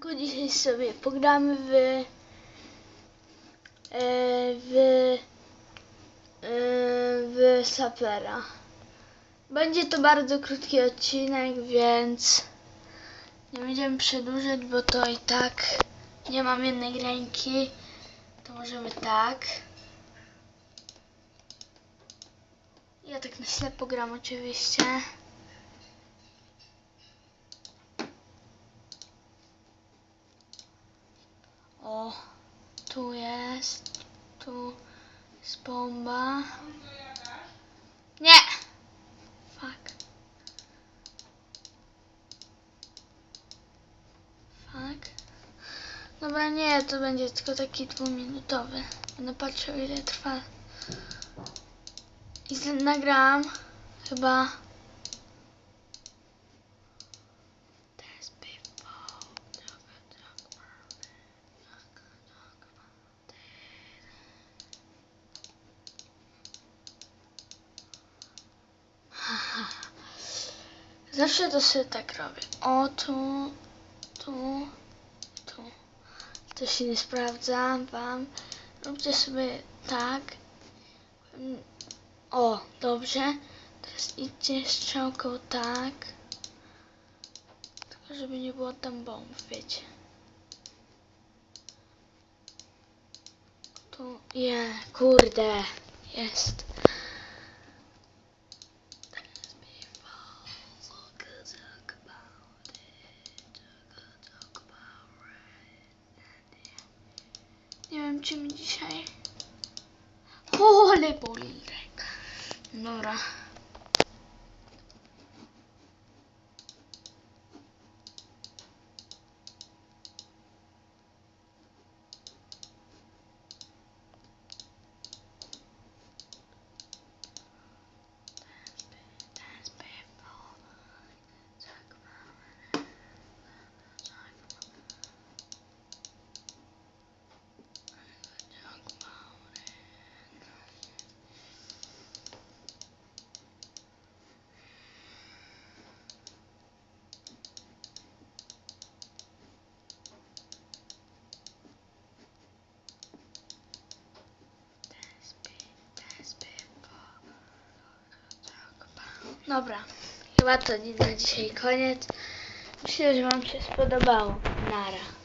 Tylko dzisiaj sobie pogramy w e, w e, w sapera. Będzie to bardzo krótki odcinek, więc nie będziemy przedłużać, bo to i tak nie mam jednej ręki. To możemy tak. Ja tak na ślepo gram oczywiście. O, tu jest, tu jest bomba. Nie! Fuck. Fuck. Dobra, nie, to będzie tylko taki dwuminutowy. Będę patrzył ile trwa. I nagrałam chyba Zawsze to sobie tak robię. O, tu, tu, tu. To się nie sprawdza wam. Róbcie sobie tak. O, dobrze. Teraz idźcie strzałką tak. Tylko żeby nie było tam bomb, wiecie. Tu, je, kurde, jest. Mi dzisiaj... O, boli. Dobra. Dobra, chyba to na dzisiaj koniec. Myślę, że Wam się spodobało. Nara.